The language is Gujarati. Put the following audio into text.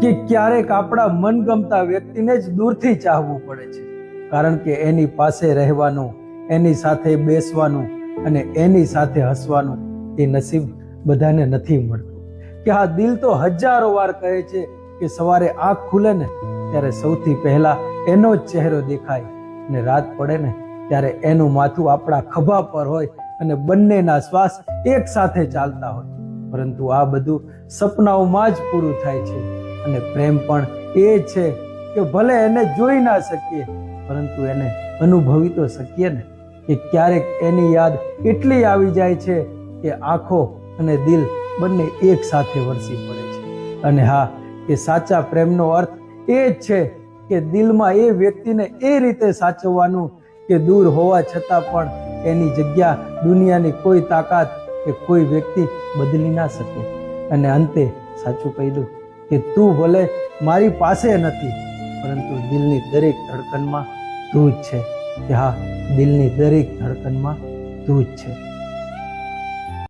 કે ક્યારેક આપણા મનગમતા વ્યક્તિને જ દૂરથી ચાહવું પડે છે. કારણ કે એની પાસે રહેવાનું, એની સાથે બેસવાનું અને એની સાથે હસવાનું એ નસીબ બધાને નથી મળતું. કે આ દિલ તો હજારો વાર કહે છે કે સવારે આંખ ખુલે ને ત્યારે સૌથી પહેલા એનો જ ચહેરો દેખાય અને રાત પડે ને ત્યારે એનું માથું આપણા ખભા પર હોય અને બંનેના શ્વાસ એક સાથે ચાલતા હોય. પરંતુ આ બધું સપનાઓમાં જ પૂરું થાય છે. અને પ્રેમ પણ એ છે કે ભલે એને જોઈ ના શકીએ, પરંતુ એને અનુભવી તો શકીએ ને. કે ક્યારેક એની યાદ એટલી આવી જાય છે કે આંખો અને દિલ બંને એક સાથે વરસી પડે છે. અને હા કે સાચા પ્રેમનો અર્થ એ જ છે કે દિલમાં એ વ્યક્તિને એ રીતે સાચવવાનું કે દૂર હોવા છતાં પણ એની જગ્યા દુનિયાની કોઈ તાકાત કે કોઈ વ્યક્તિ બદલી ના શકે. અને અંતે સાચું કહી દઉં કે તું ભલે મારી પાસે નથી, પરંતુ દિલની દરેક ધડકનમાં તું જ છે. કે હા, દિલની દરેક ધડકનમાં તું જ છે.